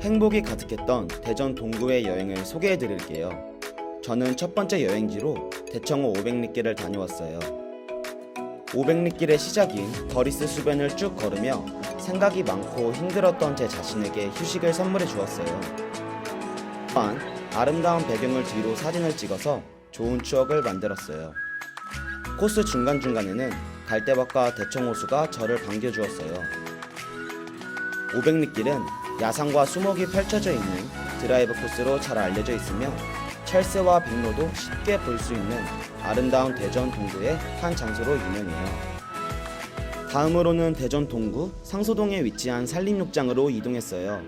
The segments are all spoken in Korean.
행복이 가득했던 대전 동구의 여행을 소개해 드릴게요. 저는 첫 번째 여행지로 대청호 500리길을 다녀왔어요. 500리길의 시작인 더리스 수변을 쭉 걸으며 생각이 많고 힘들었던 제 자신에게 휴식을 선물해 주었어요. 또한 아름다운 배경을 뒤로 사진을 찍어서 좋은 추억을 만들었어요. 코스 중간중간에는 갈대밭과 대청호수가 저를 반겨주었어요. 500리길은 야산과 수목이 펼쳐져 있는 드라이브 코스로 잘 알려져 있으며 철새와 백로도 쉽게 볼 수 있는 아름다운 대전 동구의 한 장소로 유명해요. 다음으로는 대전 동구 상소동에 위치한 산림욕장으로 이동했어요.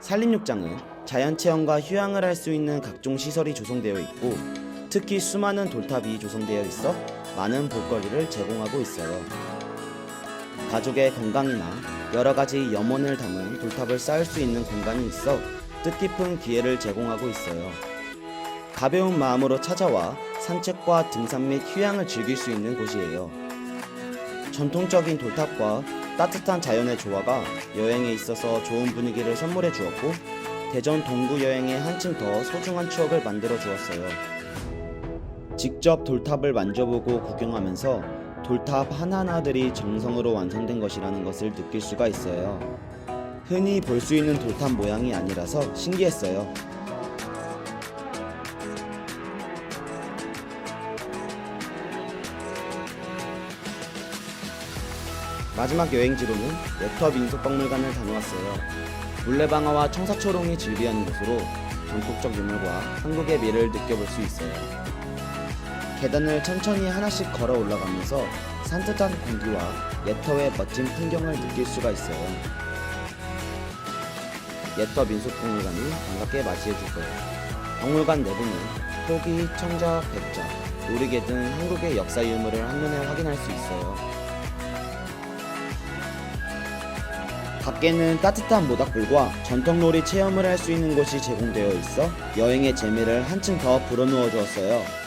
산림욕장은 자연체험과 휴양을 할 수 있는 각종 시설이 조성되어 있고 특히 수많은 돌탑이 조성되어 있어 많은 볼거리를 제공하고 있어요. 가족의 건강이나 여러 가지 염원을 담은 돌탑을 쌓을 수 있는 공간이 있어 뜻깊은 기회를 제공하고 있어요. 가벼운 마음으로 찾아와 산책과 등산 및 휴양을 즐길 수 있는 곳이에요. 전통적인 돌탑과 따뜻한 자연의 조화가 여행에 있어서 좋은 분위기를 선물해 주었고 대전 동구 여행에 한층 더 소중한 추억을 만들어 주었어요. 직접 돌탑을 만져보고 구경하면서 돌탑 하나하나들이 정성으로 완성된 것이라는 것을 느낄 수가 있어요. 흔히 볼 수 있는 돌탑 모양이 아니라서 신기했어요. 마지막 여행지로는 예터 민속박물관을 다녀왔어요. 물레방아와 청사초롱이 즐비한 곳으로 전국적 유물과 한국의 미를 느껴볼 수 있어요. 계단을 천천히 하나씩 걸어 올라가면서 산뜻한 공기와 예터의 멋진 풍경을 느낄 수가 있어요. 예터 민속박물관이 반갑게 맞이해 줄 거예요. 박물관 내부는 표기, 청자, 백자, 놀이개 등 한국의 역사 유물을 한눈에 확인할 수 있어요. 밖에는 따뜻한 모닥불과 전통놀이 체험을 할 수 있는 곳이 제공되어 있어 여행의 재미를 한층 더 불어넣어 주었어요.